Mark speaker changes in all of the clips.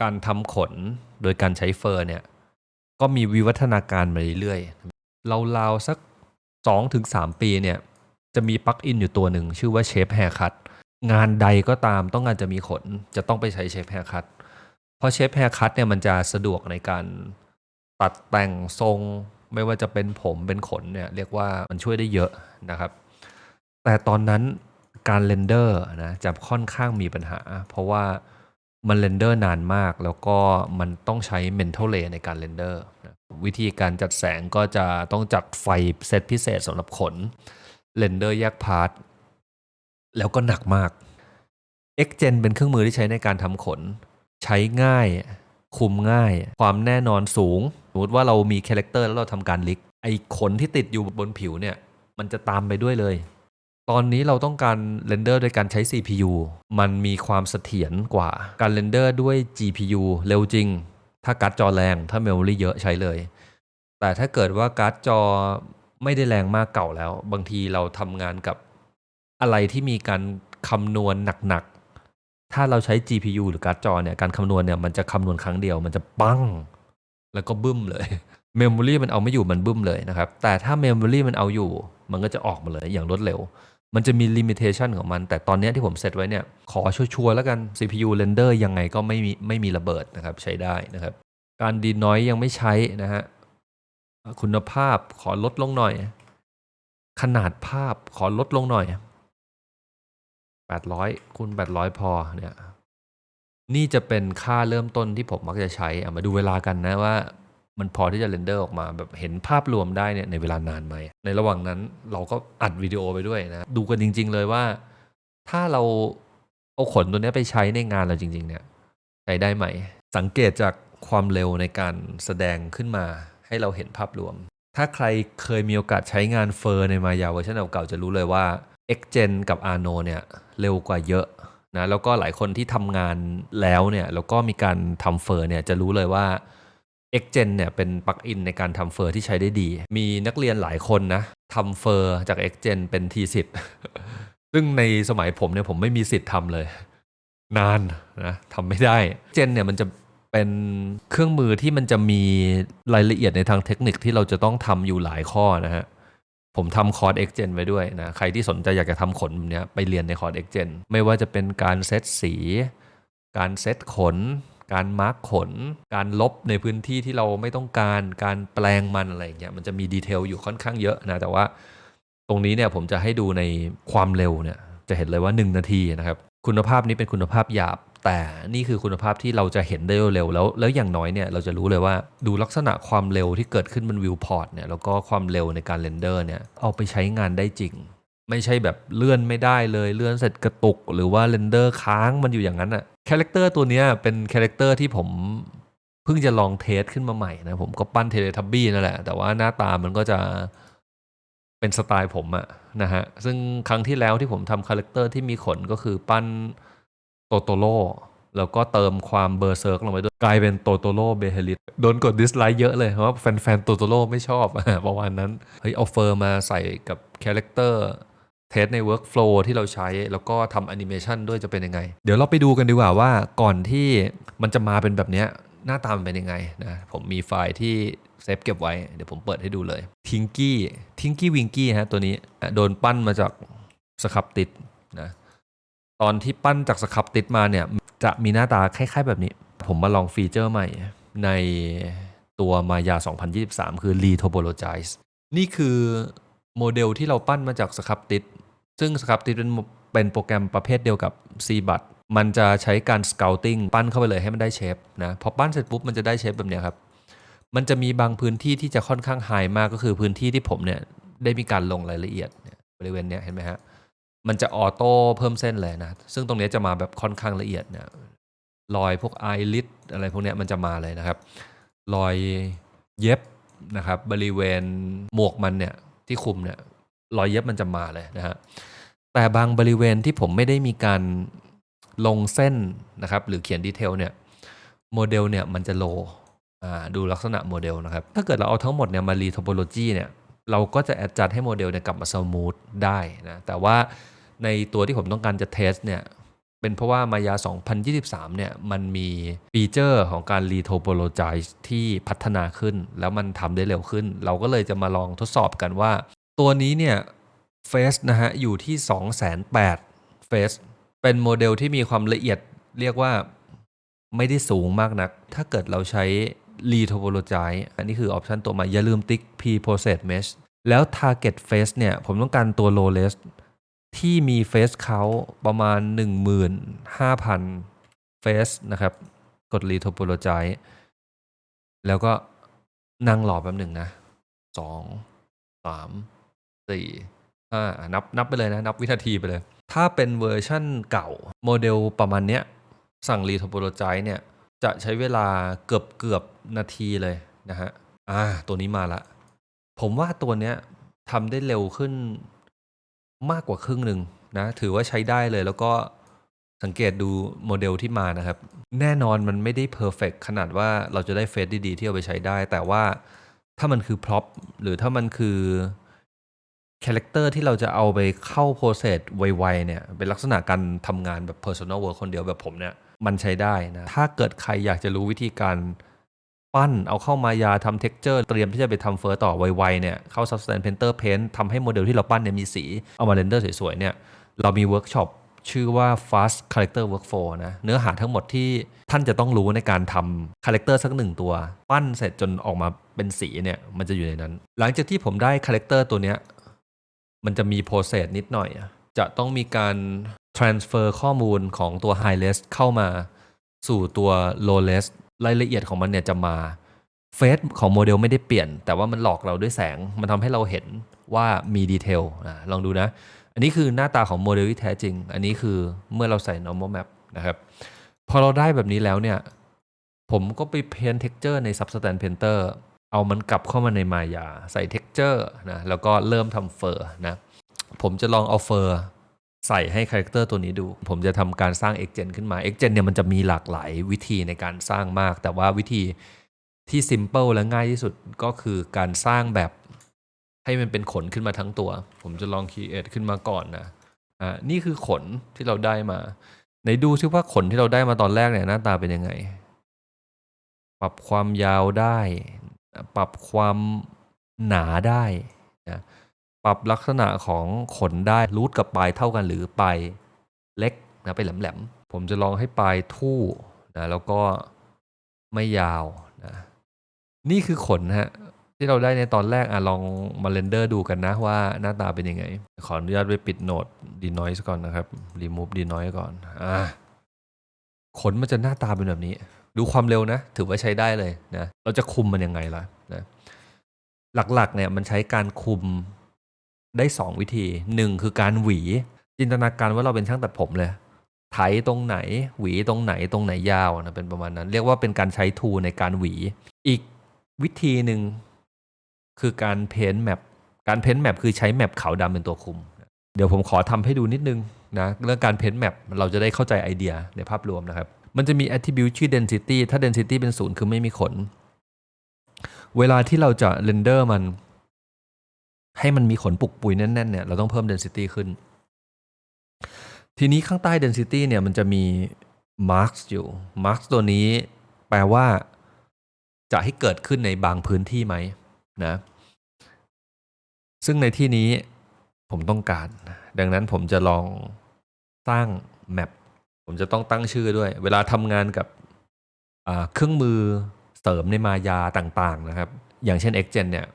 Speaker 1: การทำขนโดยการใช้เฟอร์เนี่ยก็มีวิวัฒนาการมาเรื่อยๆราวๆสัก 2-3 ปีเนี่ยจะมีปลั๊กอินอยู่ตัวหนึ่งชื่อว่าเชฟแฮร์คัตงานใดก็ตามต้องการจะมีขนจะต้องไปใช้เชฟแฮร์คัตเพราะเชฟแฮร์คัตเนี่ยมันจะสะดวกในการตัดแต่งทรงไม่ว่าจะเป็นผมเป็นขนเนี่ยเรียกว่ามันช่วยได้เยอะนะครับ แต่ตอนนั้นการเรนเดอร์นะจะค่อนข้างมีปัญหา เพราะว่า มันเรนเดอร์นานมาก แล้วก็มันต้องใช้ Mental Ray ในการเรนเดอร์วิธีการจัดแสงก็จะต้องจัดไฟเซตพิเศษสำหรับขนเรนเดอร์แยกพาร์ทแล้วก็หนักมาก Xgen เป็นเครื่องมือที่ใช้ในการทำขน ใช้ง่าย คุมง่าย ความแน่นอนสูง สมมติว่าเรามีคาแรคเตอร์แล้วเราทำการลิก ไอ้ขนที่ติดอยู่บนผิวเนี่ย มันจะตามไปด้วยเลย ตอนนี้เราต้องการเรนเดอร์โดยการใช้ CPU มันมีความเสถียรกว่าการเรนเดอร์ด้วย GPU เร็วจริง ถ้าการ์ดจอแรงถ้าเมมโมรีเยอะใช้เลย แต่ถ้าเกิดว่าการ์ดจอไม่ได้แรงมากเก่าแล้ว บางทีเราทำงานกับอะไรที่มีการคำนวณหนักๆ ถ้าเราใช้ GPU หรือการ์ดจอเนี่ยการคำนวณเนี่ยมันจะคำนวณครั้งเดียวมันจะปัง แล้วก็บึ้มเลยเมมโมรีมันเอาไม่อยู่มันบึ้มเลยนะครับแต่ถ้าเมมโมรีมันเอาอยู่ มันก็จะออกมาเลยอย่างรวดเร็ว มันจะมีลิมิเ t ชันของมัน แต่ตอนนี้ที่ผมเซตไว้เนี่ย ขอชัวร์ๆแล้วกัน CPU render ยังไงก็ไม่มีไม่มีระเบิดนะครับ ใช้ได้นะครับ การดีน้อยยังไม่ใช้นะฮะ คุณภาพขอลดลงหน่อย ขนาดภาพขอลดลงหน่อย 800คูณ800 พอเนี่ยนี่จะเป็นค่าเริ่มต้นที่ผมมักจะใช้ มาดูเวลากันนะว่า มันพอที่จะเรนเดอร์ออกมาแบบเห็นภาพรวมได้เนี่ยในเวลานานไหม ในระหว่างนั้นเราก็อัดวิดีโอไปด้วยนะ ดูกันจริง ๆ เลยว่า ถ้าเราเอาขนตัวนี้ไปใช้ในงานเราจริง ๆ เนี่ยใช้ได้ไหม สังเกตจากความเร็วในการแสดงขึ้นมาให้เราเห็นภาพรวม ถ้าใครเคยมีโอกาสใช้งานเฟอร์ในมายาเวอร์ชันเก่าๆจะรู้เลยว่า Xgen กับ Arno เนี่ยเร็วกว่าเยอะนะแล้วก็หลายคนที่ทำงานแล้วเนี่ยแล้วก็มีการทำเฟอร์เนี่ยจะรู้เลยว่า Xgen เจนเนี่ยเป็นปลั๊กอินในการทำเฟอร์ที่ใช้ได้ดี มีนักเรียนหลายคนนะทำเฟอร์จาก Xgen เจนเป็นทีสิทธิ์ซึ่งในสมัยผมเนี่ยผมไม่มีสิทธิ์ทำเลย นานนะทำไม่ได้ Gen เนี่ยมันจะเป็นเครื่องมือที่มันจะมีรายละเอียดในทางเทคนิคที่เราจะต้องทำอยู่หลายข้อนะฮะผมทำคอร์ส Xgen ไว้ด้วยนะใครที่สนใจอยากจะทำขนเนี้ยไปเรียนในคอร์ส Xgen ไม่ว่าจะเป็นการเซตสี การเซตขน การมาร์กขน การลบในพื้นที่ที่เราไม่ต้องการ การแปลงมันอะไรเงี้ย มันจะมีดีเทลอยู่ค่อนข้างเยอะนะ แต่ว่าตรงนี้เนี่ยผมจะให้ดูในความเร็วเนี่ย จะเห็นเลยว่า 1 นาทีนะครับ คุณภาพนี้เป็นคุณภาพหยาบ แต่นี่คือคุณภาพที่เราจะเห็นได้เร็วแล้ว แล้วอย่างน้อยเนี่ยเราจะรู้เลยว่าดูลักษณะความเร็วที่เกิดขึ้นบนวิวพอร์ตเนี่ย แล้วก็ความเร็วในการเรนเดอร์เนี่ย เอาไปใช้งานได้จริงไม่ใช่แบบเลื่อนไม่ได้เลยเลื่อนเสร็จกระตุก หรือว่าเรนเดอร์ค้างมันอยู่อย่างนั้นอะ คาแรคเตอร์ตัวนี้เป็นคาแรคเตอร์ที่ผมเพิ่งจะลองเทสขึ้นมาใหม่นะ ผมก็ปั้นเทเลทับบี้นั่นแหละ แต่ว่าหน้าตามันก็จะเป็นสไตล์ผมอะนะฮะ ซึ่งครั้งที่แล้วที่ผมทำคาแรคเตอร์ที่มีขนก็คือปั้นโตโตโร่แล้วก็เติมความเบอร์เซิร์กลงไปด้วยกลายเป็นโตโตโร่เบเฮลิตโดนกดดิสไลค์เยอะเลย เพราะว่าแฟนๆโตโตโร่ไม่ชอบประมาณนั้น เฮ้ยเอาเฟอร์มาใส่กับคาแรคเตอร์ เทสใน Workflow ที่เราใช้แล้วก็ทำแอนิเมชันด้วยจะเป็นยังไง เดี๋ยวเราไปดูกันดีกว่าว่าก่อนที่มันจะมาเป็นแบบนี้หน้าตามันเป็นยังไงนะผมมีไฟล์ที่เซฟเก็บไว้ เดี๋ยวผมเปิดให้ดูเลยทิงกี้ทิงกี้วิงกี้ฮะตัวนี้โดนปั้นมาจากสครับติดนะตอนที่ปั้นจากสครับติดมาเนี่ย จะมีหน้าตาคล้ายๆแบบนี้ ผมมาลองฟีเจอร์ใหม่ในตัวมายา 2023 คือ Retopologize นี่คือโมเดลที่เราปั้นมาจากสครับติด ซึ่งสครับติดเป็นเป็นโปรแกรมประเภทเดียวกับ c b u t มันจะใช้การ scouting ปั้นเข้าไปเลยให้มันได้เชฟนะพอปั้นเสร็จปุ๊บมันจะได้เชฟแบบเนี้ยครับ มันจะมีบางพื้นที่ที่จะค่อนข้างไฮมากก็คือพื้นที่ที่ผมเนี่ยได้มีการลงรายละเอียดบริเวณเนี้ยเห็นไหมฮะมันจะออโต้เพิ่มเส้นเลยนะ ซึ่งตรงนี้จะมาแบบค่อนข้างละเอียดเนี่ยรอยพวกไอริสอะไรพวกเนี้ยมันจะมาเลยนะครับ รอยเย็บนะครับบริเวณหมวกมันเนี่ยที่คุมเนี่ยรอยเย็บมันจะมาเลยนะฮะ แต่บางบริเวณที่ผมไม่ได้มีการลงเส้นนะครับ หรือเขียนดีเทลเนี่ยโมเดลเนี่ยมันจะโลดูลักษณะโมเดลนะครับ ถ้าเกิดเราเอาทั้งหมดเนี่ยมารีโทโปโลจีเนี่ยเราก็จะแอดจัดให้โมเดลเนี่ยกลับมาสมูทได้นะแต่ว่าในตัวที่ผมต้องการจะเทสเนี่ยเป็นเพราะว่ามายา 2023 เนี่ยมันมีฟีเจอร์ของการ retopologize ที่พัฒนาขึ้น แล้วมันทำได้เร็วขึ้น เราก็เลยจะมาลองทดสอบกันว่า ตัวนี้เนี่ย เฟสนะฮะอยู่ที่ 2 8 0 0 0เฟสเป็นโมเดลที่มีความละเอียดเรียกว่าไม่ได้สูงมากนัก ถ้าเกิดเราใช้ r e t o b o l o g i z e อันนี้คือออปชันตัวมาอย่าลืมติ๊ก p process mesh แล้ว target face เนี่ย ผมต้องการตัว lowest ที่มี face count ประมาณ 15,000 face นะครับ กด r e t o b o l o g i z e แล้วก็นั่งหลอแป๊บหนึ่งนะ 2 3 4 อ่านับนับไปเลยนะ นับวินาทีไปเลย ถ้าเป็นเวอร์ชั่นเก่าโมเดลประมาณเนี้ย สั่งรีทโปโลไจเนี่ย จะใช้เวลาเกือบเกือบนาทีเลยนะฮะอ่าตัวนี้มาละ ผมว่าตัวเนี้ยทำได้เร็วขึ้นมากกว่าครึ่งหนึ่งนะ ถือว่าใช้ได้เลยแล้วก็สังเกตดูโมเดลที่มานะครับ แน่นอนมันไม่ได้เพอร์เฟกขนาดว่าเราจะได้เฟสดีๆที่เอาไปใช้ได้ แต่ว่าถ้ามันคือพร็อพหรือถ้ามันคือ คาแรคเตอร์ที่เราจะเอาไปเข้าโปรเซสไวๆเนี่ยเป็นลักษณะการทำงานแบบ Personal Work คนเดียวแบบผมเนี่ยมันใช้ได้นะ ถ้าเกิดใครอยากจะรู้วิธีการปั้นเอาเข้ามายาทำเท็กเจอร์เตรียมที่จะไปทำเฟอร์ต่อไวๆเนี่ยเข้า Substance Painter Paint ทำให้โมเดลที่เราปั้นเนี่ยมีสี เอามาเรนเดอร์สวยๆเนี่ยเรามีเวิร์กช็อปชื่อว่า Fast Character Workflow นะเนื้อหาทั้งหมดที่ท่านจะต้องรู้ในการทำคาแรคเตอร์สักหนึ่งตัว ปั้นเสร็จจนออกมาเป็นสีเนี่ยมันจะอยู่ในนั้น หลังจากที่ผมได้คาแรคเตอร์ตัวเนี้ย มันจะมีโปรเซสนิดหน่อย จะต้องมีการ transfer ข้อมูลของตัว high res เข้ามาสู่ตัว low res รายละเอียดของมันเนี่ยจะมาเฟซของโมเดลไม่ได้เปลี่ยน แต่ว่ามันหลอกเราด้วยแสง มันทำให้เราเห็นว่ามีดีเทลอะลองดูนะ อันนี้คือหน้าตาของโมเดลที่แท้จริง อันนี้คือเมื่อเราใส่ normal map นะครับ พอเราได้แบบนี้แล้วเนี่ย ผมก็ไปเพ้น texture ใน substance painter เอามันกลับเข้ามาในมายาใส่ texture นะแล้วก็เริ่มทำเฟอร์นะผมจะลองเอาเฟอร์ใส่ให้คาแรคเตอร์ตัวนี้ดู ผมจะทำการสร้าง x gen ขึ้นมา x gen เนี่ยมันจะมีหลากหลายวิธีในการสร้างมาก แต่ว่าวิธีที่ simple และง่ายที่สุดก็คือการสร้างแบบให้มันเป็นขนขึ้นมาทั้งตัว ผมจะลอง create ขึ้นมาก่อนนะอ่านี่คือขนที่เราได้มาไหนดูซิว่าขนที่เราได้มาตอนแรกเนี่ยหน้าตาเป็นยังไง ปรับความยาวได้ ปรับความหนาได้นะปรับลักษณะของขนได้รูทกับปลายเท่ากันหรือปลายเล็กนะไปแหลมๆ ผมจะลองให้ปลายทู่นะแล้วก็ไม่ยาวนะนี่คือขนฮะที่เราได้ในตอนแรกอะลองมาเรนเดอร์ดูกันนะว่าหน้าตาเป็นยังไง ขออนุญาตไปปิดโหนด denoise ก่อนนะครับ remove denoise ก่อนอ่า ขนมันจะหน้าตาเป็นแบบนี้ ดูความเร็วนะ ถือว่าใช้ได้เลยนะ เราจะคุมมันยังไงล่ะนะหลักๆเนี่ยมันใช้การคุมได้2วิธีหนึ่งคือการหวี จินตนาการว่าเราเป็นช่างตัดผมเลยไถตรงไหน หวีตรงไหนตรงไหนยาวนะเป็นประมาณนั้น เรียกว่าเป็นการใช้ทูในการหวี อีกวิธีหนึ่งคือการเพ้นแมปการเพ้นแมปคือใช้แมปขาวดำเป็นตัวคุม เดี๋ยวผมขอทำให้ดูนิดนึง นะเรื่องการเพ้นแมปเราจะได้เข้าใจไอเดียในภาพรวมนะครับ มันจะมี attribute ชื่อ density ถ้า density เป็นศูนย์คือไม่มีขน เวลาที่เราจะเรนเดอร์มัน ให้มันมีขนปุกปุยแน่นๆเนี่ยเราต้องเพิ่ม density ขึ้น ทีนี้ข้างใต้ density เนี่ยมันจะมี marks อยู่ marks ตัวนี้แปลว่าจะให้เกิดขึ้นในบางพื้นที่ไหมนะ ซึ่งในที่นี้ผมต้องการ ดังนั้นผมจะลอง ร้างแมปผมจะต้องตั้งชื่อด้วย เวลาทำงานกับเครื่องมือเสริมในมายาต่างๆนะครับ อย่างเช่น XGen เนี่ย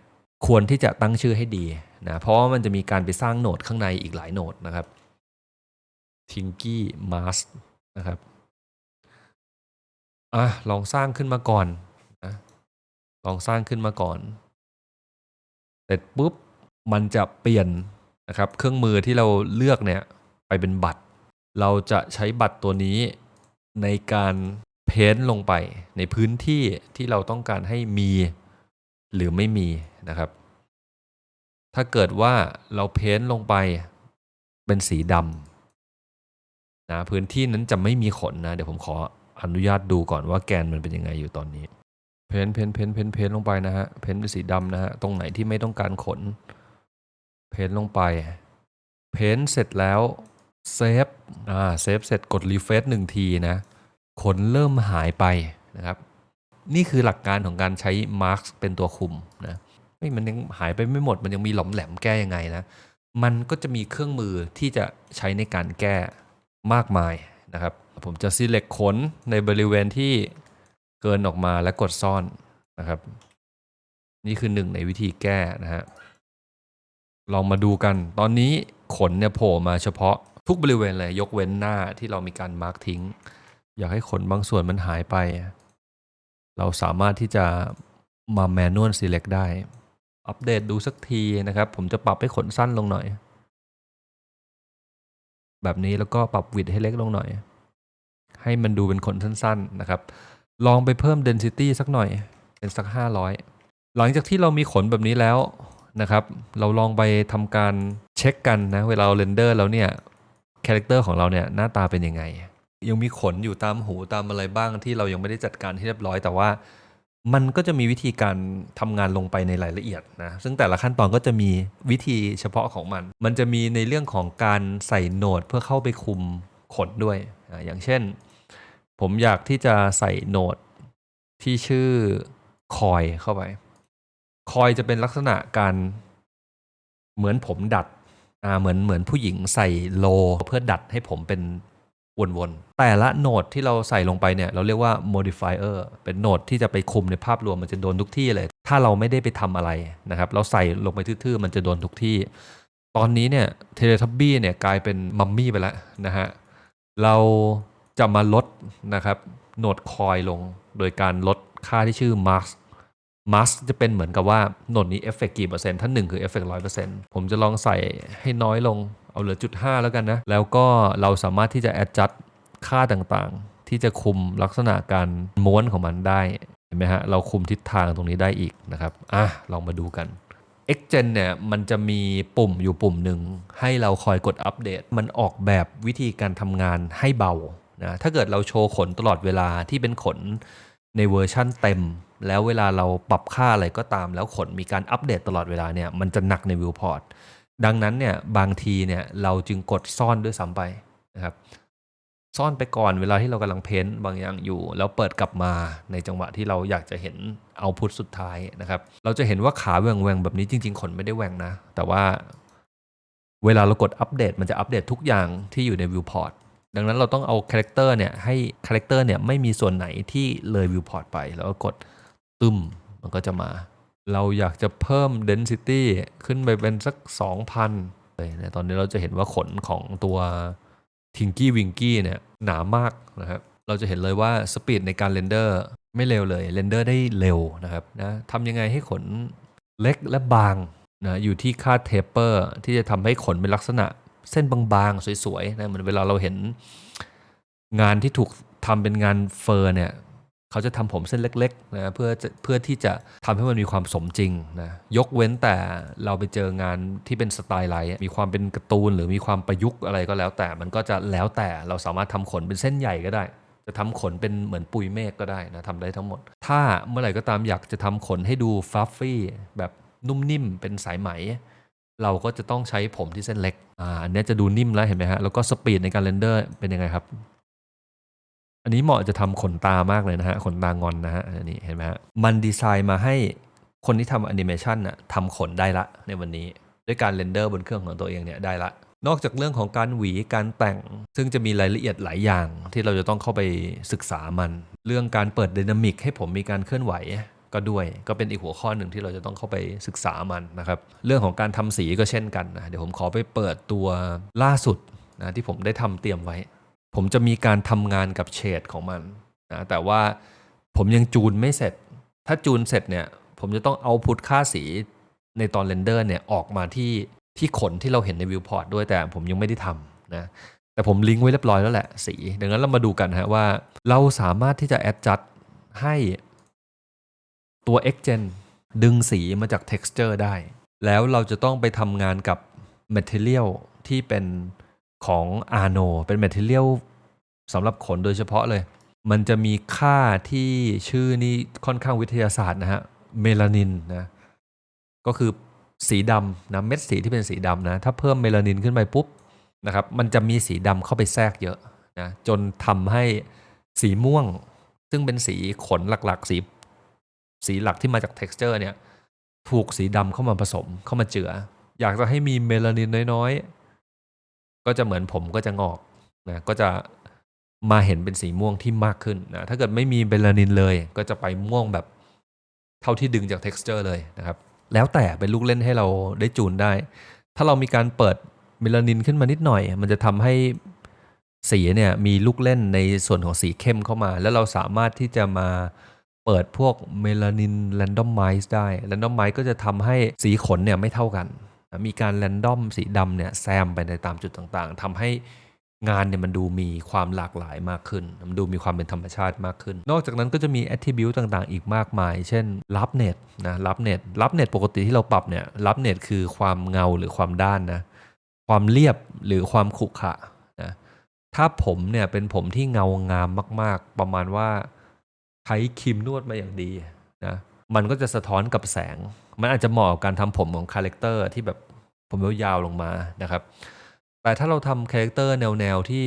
Speaker 1: ควรที่จะตั้งชื่อให้ดีนะเพราะว่ามันจะมีการไปสร้างโหนดข้างในอีกหลายโหนดนะครับ Tinky Mask นะครับอะลองสร้างขึ้นมาก่อนนะลองสร้างขึ้นมาก่อน เสร็จปุ๊บ มันจะเปลี่ยนนะครับ เครื่องมือที่เราเลือกเนี่ย ไปเป็นบัตร เราจะใช้บัตรตัวนี้ในการเพ้นท์ลงไปในพื้นที่ที่เราต้องการให้มีหรือไม่มีนะครับ ถ้าเกิดว่าเราเพ้นท์ลงไปเป็นสีดำนะพื้นที่นั้นจะไม่มีขนนะ เดี๋ยวผมขออนุญาตดูก่อนว่าแกนมันเป็นยังไงอยู่ตอนนี้ เพ้นท์เพ้นท์เพ้นท์เพ้นท์เพ้นลงไปนะฮะเพ้นท์เป็นสีดำนะฮะตรงไหนที่ไม่ต้องการขน เพ้นท์ลงไป เพ้นท์เสร็จแล้ว เซฟอ่าเซฟเสร็จกดรีเฟซหนึ่งทีนะขนเริ่มหายไปนะครับ นี่คือหลักการของการใช้มาร์กเป็นตัวคุมนะเฮ้ยมันยังหายไปไม่หมด มันยังมีหลอมแหลมแก้ยังไงนะ มันก็จะมีเครื่องมือที่จะใช้ในการแก้มากมายนะครับ ผมจะ select ขนในบริเวณที่เกินออกมาและกดซ่อนนะครับ นี่คือหนึ่งในวิธีแก้นะฮะลองมาดูกัน ตอนนี้ขนเนี่ยโผล่มาเฉพาะ ทุกบริเวณเลยยกเว้นหน้าที่เรามีการมาร์กทิ้ง อยากให้ขนบางส่วนมันหายไป เราสามารถที่จะมา manual select ได้ อัปเดตดูสักทีนะครับ ผมจะปรับให้ขนสั้นลงหน่อย แบบนี้แล้วก็ปรับวิดให้เล็กลงหน่อย ให้มันดูเป็นขนสั้นๆนะครับ ลองไปเพิ่ม density สักหน่อย เป็นสัก 500 หลังจากที่เรามีขนแบบนี้แล้วนะครับ เราลองไปทำการเช็คกันนะ เวลาเราเรนเดอร์แล้วเนี่ย คาแรคเตอร์ของเราเนี่ยหน้าตาเป็นยังไง ยังมีขนอยู่ตามหูตามอะไรบ้างที่เรายังไม่ได้จัดการที่เรียบร้อย แต่ว่ามันก็จะมีวิธีการทำงานลงไปในรายละเอียดนะ ซึ่งแต่ละขั้นตอนก็จะมีวิธีเฉพาะของมัน มันจะมีในเรื่องของการใส่โหนดเพื่อเข้าไปคุมขนด้วยอ่าอย่างเช่น ผมอยากที่จะใส่โหนดที่ชื่อคอยเข้าไป คอยจะเป็นลักษณะการเหมือนผมดัด อ่าเหมือนเหมือนผู้หญิงใส่โลเพื่อดัดให้ผมเป็นวนๆ แต่ละโหนดที่เราใส่ลงไปเนี่ย เราเรียกว่า modifier เป็นโหนดที่จะไปคุมในภาพรวมมันจะโดนทุกที่เลย ถ้าเราไม่ได้ไปทำอะไรนะครับ เราใส่ลงไปทื่อๆ มันจะโดนทุกที่ ตอนนี้เนี่ยเทเลทับบี้เนี่ยกลายเป็นมัมมี่ไปแล้วนะฮะ เราจะมาลดนะครับโหนดคอยลงโดยการลดค่าที่ชื่อ mask mask จะเป็นเหมือนกับว่าหนดนี้เอฟเฟกกี่เปอร์เซ็นต์ถ้าหนึ่งคือเอฟเฟกร้อยเปอร์เซ็นต์ผมจะลองใส่ให้น้อยลงเอาเหลือจุดห้าแล้วกันนะ แล้วก็เราสามารถที่จะ adjust ค่าต่างๆ ที่จะคุมลักษณะการม้วนของมันได้เห็นไหมฮะเราคุมทิศทางตรงนี้ได้อีกนะครับอะลองมาดูกัน Xgen เนี่ยมันจะมีปุ่มอยู่ปุ่มหนึ่งให้เราคอยกดอัปเดต มันออกแบบวิธีการทำงานให้เบานะถ้าเกิดเราโชว์ขนตลอดเวลาที่เป็นขน ในเวอร์ชั่นเต็ม แล้วเวลาเราปรับค่าอะไรก็ตาม แล้วขนมีการอัปเดตตลอดเวลาเนี่ยมันจะหนักในวิวพอร์ตดังนั้นเนี่ยบางทีเนี่ยเราจึงกดซ่อนด้วยซ้ำไปนะครับซ่อนไปก่อนเวลาที่เรากำลังเพ้นท์บางอย่างอยู่ แล้วเปิดกลับมาในจังหวะที่เราอยากจะเห็นเอาพุทสุดท้ายนะครับ เราจะเห็นว่าขาแหวงแหว่งๆแบบนี้จริง ๆ ขนไม่ได้แหว่งนะ แต่ว่าเวลาเรากดอัปเดตมันจะอัปเดตทุกอย่างที่อยู่ในวิวพอร์ต ดังนั้นเราต้องเอาคาแรคเตอร์เนี่ยให้คาแรคเตอร์เนี่ยไม่มีส่วนไหนที่เลยวิวพอร์ตไป แล้วก็กดตึมมันก็จะมา เราอยากจะเพิ่ม density ขึ้นไปเป็นสัก 2,000เลยนะตอนนี้เราจะเห็นว่าขนของตัวทิงกี้วิงกี้เนี่ยหนามากนะครับเราจะเห็นเลยว่าสปีดในการเรนเดอร์ไม่เร็วเลยเรนเดอร์ได้เร็วนะครับนะทำยังไงให้ขนเล็กและบางนะอยู่ที่ค่าเทปเปอร์ที่จะทำให้ขนเป็นลักษณะ เส้นบางๆ สวยๆนะเหมือนเวลาเราเห็นงานที่ถูกทำเป็นงานเฟอร์เนี่ยเขาจะทำผมเส้นเล็กๆนะเพื่อเพื่อที่จะทำให้มันมีความสมจริงนะยกเว้นแต่เราไปเจองานที่เป็นสไตล์ไลท์มีความเป็นการ์ตูนหรือมีความประยุกต์อะไรก็แล้ว แต่มันก็จะแล้วแต่เราสามารถทำขนเป็นเส้นใหญ่ก็ได้ จะทำขนเป็นเหมือนปุยเมฆก็ได้นะทำได้ทั้งหมด ถ้าเมื่อไหร่ก็ตามอยากจะทำขนให้ดูฟัฟฟี่แบบนุ่มนิ่มเป็นสายไหม เราก็จะต้องใช้ผมที่เส้นเล็กอ่าอันนี้จะดูนิ่มแล้วเห็นไหมฮะแล้วก็สปีดในการเรนเดอร์เป็นยังไงครับ อันนี้เหมาะจะทำขนตามากเลยนะฮะขนตางอนนะฮะอันนี้เห็นไหมฮะมันดีไซน์มาให้คนที่ทำแอนิเมชันน่ะทำขนได้ละในวันนี้ ด้วยการเรนเดอร์บนเครื่องของตัวเองเนี่ยได้ละ นอกจากเรื่องของการหวีการแต่ง ซึ่งจะมีรายละเอียดหลายอย่างที่เราจะต้องเข้าไปศึกษามัน เรื่องการเปิดไดนามิกให้ผมมีการเคลื่อนไหว ก็ด้วยก็เป็นอีกหัวข้อหนึ่งที่เราจะต้องเข้าไปศึกษามันนะครับ เรื่องของการทำสีก็เช่นกันนะเดี๋ยวผมขอไปเปิดตัวล่าสุดนะที่ผมได้ทำเตรียมไว้ ผมจะมีการทำงานกับเฉดของมันนะแต่ว่าผมยังจูนไม่เสร็จ ถ้าจูนเสร็จเนี่ยผมจะต้องเอาพุทค่าสีในตอนเรนเดอร์เนี่ยออกมาที่ที่ขนที่เราเห็นในวิวพอร์ตด้วยแต่ผมยังไม่ได้ทำนะแต่ผมลิงก์ไว้เรียบร้อยแล้วแหละสีดังนั้นเรามาดูกันฮะว่า เราสามารถที่จะ adjust ให้ ตัว Xgen ดึงสีมาจาก texture ได้ แล้วเราจะต้องไปทำงานกับ material ที่เป็นของ Arno เป็น material สำหรับขนโดยเฉพาะเลย มันจะมีค่าที่ชื่อนี่ค่อนข้างวิทยาศาสตร์นะฮะ เมลานินนะ ก็คือสีดำนะ เม็ดสีที่เป็นสีดำนะ ถ้าเพิ่มเมลานินขึ้นไปปุ๊บนะครับ มันจะมีสีดำเข้าไปแทรกเยอะนะ จนทำให้สีม่วง ซึ่งเป็นสีขนหลักๆ สี สีหลักที่มาจาก texture เนี่ยถูกสีดำเข้ามาผสมเข้ามาเจือ อยากจะให้มีเมลานินน้อยๆ ก็จะเหมือนผมก็จะงอกนะก็จะมาเห็นเป็นสีม่วงที่มากขึ้นนะถ้าเกิดไม่มีเมลานินเลย ก็จะไปม่วงแบบเท่าที่ดึงจาก texture เลยนะครับ แล้วแต่เป็นลูกเล่นให้เราได้จูนได้ ถ้าเรามีการเปิดเมลานินขึ้นมานิดหน่อย มันจะทำให้สีเนี่ยมีลูกเล่นในส่วนของสีเข้มเข้ามา แล้วเราสามารถที่จะมา เปิดพวกเมลานินแรนดอมไมซ์ได้แรนดอมไมซ์ก็จะทำให้สีขนเนี่ยไม่เท่ากัน มีการแรนดอมสีดำเนี่ยแซมไปในตามจุดต่างๆทำให้งานเนี่ยมันดูมีความหลากหลายมากขึ้น มันดูมีความเป็นธรรมชาติมากขึ้น นอกจากนั้นก็จะมี attribute ต่างๆ อีกมากมาย เช่น รับเน็ตนะรับเน็ตรับเน็ตปกติที่เราปรับเนี่ยรับเน็ตคือความเงาหรือความด้านนะ ความเรียบหรือความขรุขระนะ ถ้าผมเนี่ยเป็นผมที่เงางามมาก ๆ ประมาณว่า ใช้ครีมนวดมาอย่างดีนะมันก็จะสะท้อนกับแสง มันอาจจะเหมาะกับการทำผมของคาแรคเตอร์ที่แบบผมยาวๆลงมานะครับ แต่ถ้าเราทำคาแรคเตอร์แนวๆที่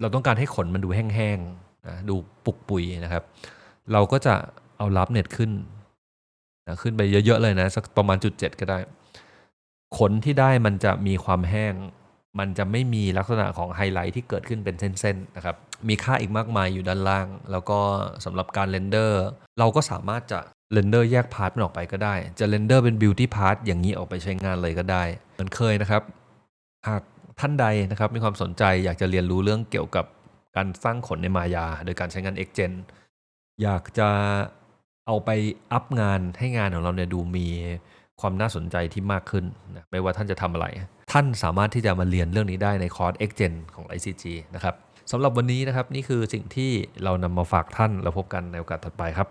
Speaker 1: เราต้องการให้ขนมันดูแห้งๆนะดูปุกปุยนะครับ เราก็จะเอารับเน็ตขึ้นนะขึ้นไปเยอะๆเลยนะสักประมาณจุดเจ็ดก็ได้ ขนที่ได้มันจะมีความแห้ง มันจะไม่มีลักษณะของไฮไลท์ที่เกิดขึ้นเป็นเส้นๆนะครับ มีค่าอีกมากมายอยู่ด้านล่าง แล้วก็สำหรับการเรนเดอร์ เราก็สามารถจะเรนเดอร์แยกพาร์ทมันออกไปก็ได้ จะเรนเดอร์เป็นบิวตี้พาร์ทอย่างนี้ออกไปใช้งานเลยก็ได้ เหมือนเคยนะครับ หากท่านใดนะครับมีความสนใจอยากจะเรียนรู้เรื่องเกี่ยวกับการสร้างขนในมายา โดยการใช้งาน XGen อยากจะเอาไปอัพงานให้งานของเราเนี่ยดูมี ความน่าสนใจที่มากขึ้นนะไม่ว่าท่านจะทำอะไร ท่านสามารถที่จะมาเรียนเรื่องนี้ได้ในคอร์ส XGen ของ ICG นะครับสำหรับวันนี้นะครับ นี่คือสิ่งที่เรานำมาฝากท่าน แล้วพบกันในโอกาสถัดไปครับ